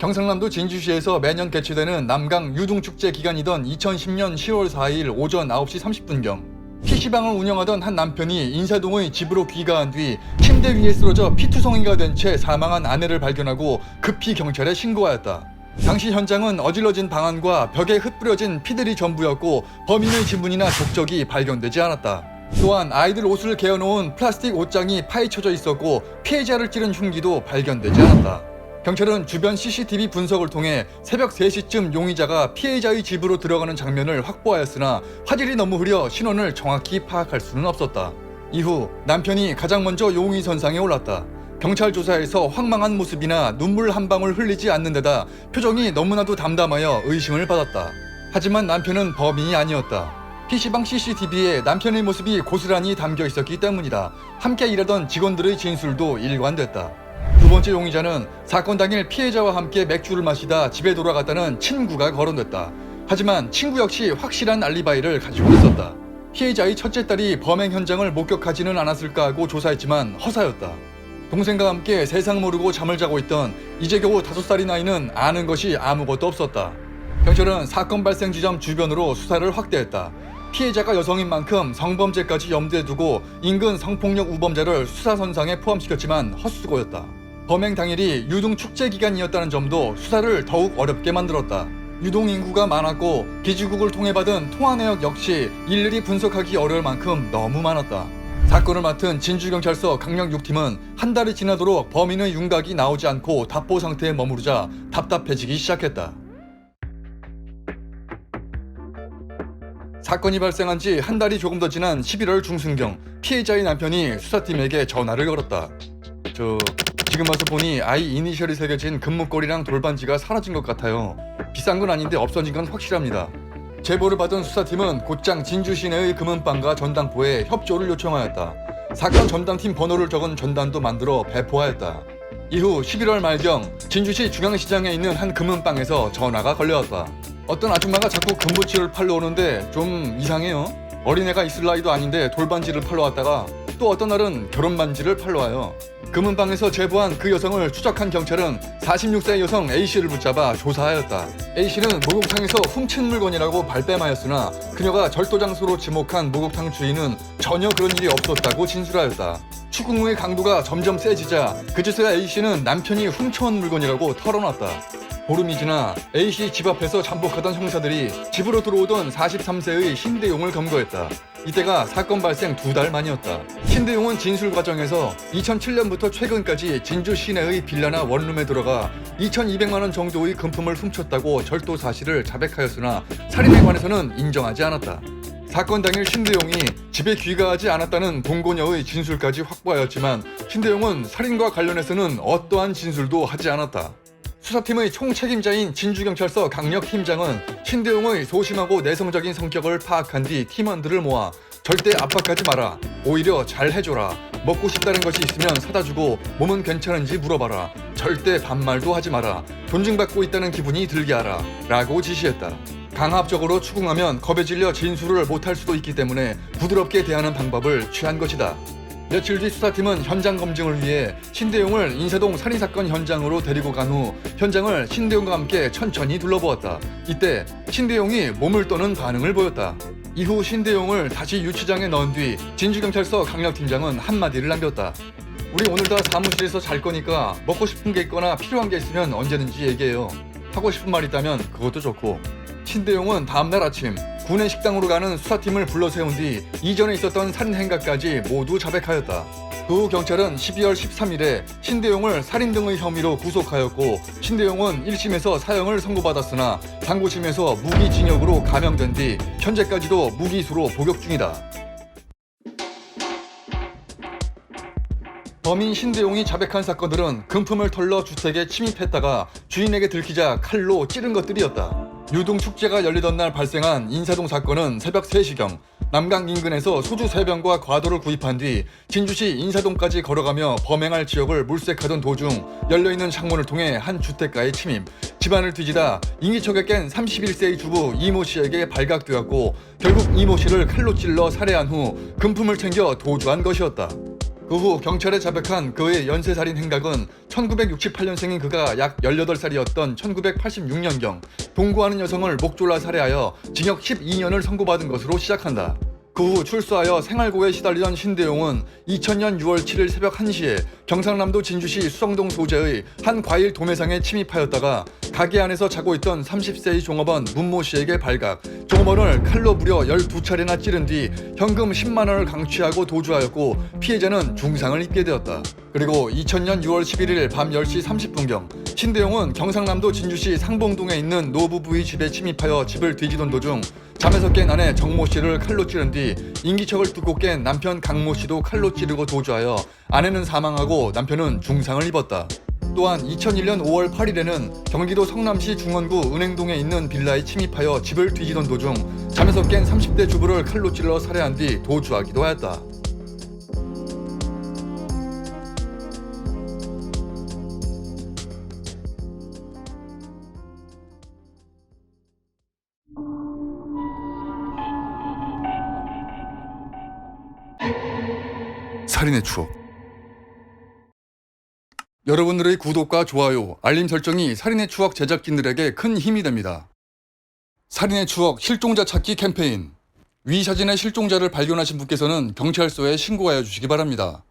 경상남도 진주시에서 매년 개최되는 남강 유등축제 기간이던 2010년 10월 4일 오전 9시 30분경 PC방을 운영하던 한 남편이 인사동의 집으로 귀가한 뒤 침대 위에 쓰러져 피투성이가 된 채 사망한 아내를 발견하고 급히 경찰에 신고하였다. 당시 현장은 어질러진 방안과 벽에 흩뿌려진 피들이 전부였고 범인의 지문이나 족적이 발견되지 않았다. 또한 아이들 옷을 개어놓은 플라스틱 옷장이 파헤쳐져 있었고 피해자를 찌른 흉기도 발견되지 않았다. 경찰은 주변 CCTV 분석을 통해 새벽 3시쯤 용의자가 피해자의 집으로 들어가는 장면을 확보하였으나 화질이 너무 흐려 신원을 정확히 파악할 수는 없었다. 이후 남편이 가장 먼저 용의 선상에 올랐다. 경찰 조사에서 황망한 모습이나 눈물 한 방울 흘리지 않는 데다 표정이 너무나도 담담하여 의심을 받았다. 하지만 남편은 범인이 아니었다. PC방 CCTV에 남편의 모습이 고스란히 담겨 있었기 때문이다. 함께 일하던 직원들의 진술도 일관됐다. 두 번째 용의자는 사건 당일 피해자와 함께 맥주를 마시다 집에 돌아갔다는 친구가 거론됐다. 하지만 친구 역시 확실한 알리바이를 가지고 있었다. 피해자의 첫째 딸이 범행 현장을 목격하지는 않았을까 하고 조사했지만 허사였다. 동생과 함께 세상 모르고 잠을 자고 있던 이제 겨우 다섯 살이 나이는 아는 것이 아무것도 없었다. 경찰은 사건 발생 지점 주변으로 수사를 확대했다. 피해자가 여성인 만큼 성범죄까지 염두에 두고 인근 성폭력 우범자를 수사선상에 포함시켰지만 헛수고였다. 범행 당일이 유동 축제 기간이었다는 점도 수사를 더욱 어렵게 만들었다. 유동 인구가 많았고 기지국을 통해 받은 통화 내역 역시 일일이 분석하기 어려울 만큼 너무 많았다. 사건을 맡은 진주경찰서 강력 6팀은 한 달이 지나도록 범인의 윤곽이 나오지 않고 답보 상태에 머무르자 답답해지기 시작했다. 사건이 발생한 지 한 달이 조금 더 지난 11월 중순경 피해자의 남편이 수사팀에게 전화를 걸었다. 저 지금 와서 보니 아이 이니셜이 새겨진 금목걸이랑 돌반지가 사라진 것 같아요. 비싼 건 아닌데 없어진 건 확실합니다. 제보를 받은 수사팀은 곧장 진주 시내의 금은방과 전당포에 협조를 요청하였다. 사건 전당팀 번호를 적은 전단도 만들어 배포하였다. 이후 11월 말경 진주시 중앙시장에 있는 한 금은방에서 전화가 걸려왔다. 어떤 아줌마가 자꾸 금부치를 팔러 오는데 좀 이상해요. 어린애가 있을 나이도 아닌데 돌반지를 팔러 왔다가 또 어떤 날은 결혼 반지를 팔러 와요. 금은방에서 제보한 그 여성을 추적한 경찰은 46세 여성 A씨를 붙잡아 조사하였다. A씨는 목욕탕에서 훔친 물건이라고 발뺌하였으나 그녀가 절도 장소로 지목한 목욕탕 주인은 전혀 그런 일이 없었다고 진술하였다. 추궁의 강도가 점점 세지자 그제서야 A씨는 남편이 훔쳐온 물건이라고 털어놨다. 보름이 지나 A씨 집 앞에서 잠복하던 형사들이 집으로 들어오던 43세의 신대용을 검거했다. 이때가 사건 발생 두 달 만이었다. 신대용은 진술 과정에서 2007년부터 최근까지 진주 시내의 빌라나 원룸에 들어가 2,200만 원 정도의 금품을 훔쳤다고 절도 사실을 자백하였으나 살인에 관해서는 인정하지 않았다. 사건 당일 신대용이 집에 귀가하지 않았다는 동고녀의 진술까지 확보하였지만 신대용은 살인과 관련해서는 어떠한 진술도 하지 않았다. 수사팀의 총책임자인 진주경찰서 강력팀장은 신대용의 소심하고 내성적인 성격을 파악한 뒤 팀원들을 모아 절대 압박하지 마라. 오히려 잘 해줘라. 먹고 싶다는 것이 있으면 사다 주고 몸은 괜찮은지 물어봐라. 절대 반말도 하지 마라. 존중받고 있다는 기분이 들게 하라. 라고 지시했다. 강압적으로 추궁하면 겁에 질려 진술을 못할 수도 있기 때문에 부드럽게 대하는 방법을 취한 것이다. 며칠 뒤 수사팀은 현장 검증을 위해 신대용을 인사동 살인사건 현장으로 데리고 간 후 현장을 신대용과 함께 천천히 둘러보았다. 이때 신대용이 몸을 떠는 반응을 보였다. 이후 신대용을 다시 유치장에 넣은 뒤 진주경찰서 강력팀장은 한마디를 남겼다. 우리 오늘 다 사무실에서 잘 거니까 먹고 싶은 게 있거나 필요한 게 있으면 언제든지 얘기해요. 하고 싶은 말 있다면 그것도 좋고. 신대용은 다음날 아침 군내 식당으로 가는 수사팀을 불러 세운 뒤 이전에 있었던 살인 행각까지 모두 자백하였다. 그 후 경찰은 12월 13일에 신대용을 살인 등의 혐의로 구속하였고 신대용은 1심에서 사형을 선고받았으나 상고심에서 무기징역으로 감형된 뒤 현재까지도 무기수로 복역 중이다. 범인 신대용이 자백한 사건들은 금품을 털러 주택에 침입했다가 주인에게 들키자 칼로 찌른 것들이었다. 유동 축제가 열리던 날 발생한 인사동 사건은 새벽 3시경 남강 인근에서 소주 3병과 과도를 구입한 뒤 진주시 인사동까지 걸어가며 범행할 지역을 물색하던 도중 열려있는 창문을 통해 한 주택가에 침입 집안을 뒤지다 인기척에 깬 31세의 주부 이모 씨에게 발각되었고 결국 이모 씨를 칼로 찔러 살해한 후 금품을 챙겨 도주한 것이었다. 그 후 경찰에 자백한 그의 연쇄살인 행각은 1968년생인 그가 약 18살이었던 1986년경 동거하는 여성을 목 졸라 살해하여 징역 12년을 선고받은 것으로 시작한다. 그 후 출소하여 생활고에 시달리던 신대용은 2000년 6월 7일 새벽 1시에 경상남도 진주시 수성동 소재의 한 과일 도매상에 침입하였다가 가게 안에서 자고 있던 30세의 종업원 문모 씨에게 발각, 종업원을 칼로 무려 12차례나 찌른 뒤 현금 10만 원을 강취하고 도주하였고 피해자는 중상을 입게 되었다. 그리고 2000년 6월 11일 밤 10시 30분경 신대용은 경상남도 진주시 상봉동에 있는 노부부의 집에 침입하여 집을 뒤지던 도중 잠에서 깬 아내 정모 씨를 칼로 찌른 뒤 인기척을 뚫고 깬 남편 강모 씨도 칼로 찌르고 도주하여 아내는 사망하고 남편은 중상을 입었다. 또한 2001년 5월 8일에는 경기도 성남시 중원구 은행동에 있는 빌라에 침입하여 집을 뒤지던 도중 잠에서 깬 30대 주부를 칼로 찔러 살해한 뒤 도주하기도 하였다. 살인의 추억. 여러분들의 구독과 좋아요, 알림 설정이 살인의 추억 제작진들에게 큰 힘이 됩니다. 살인의 추억 실종자 찾기 캠페인. 위 사진의 실종자를 발견하신 분께서는 경찰서에 신고하여 주시기 바랍니다.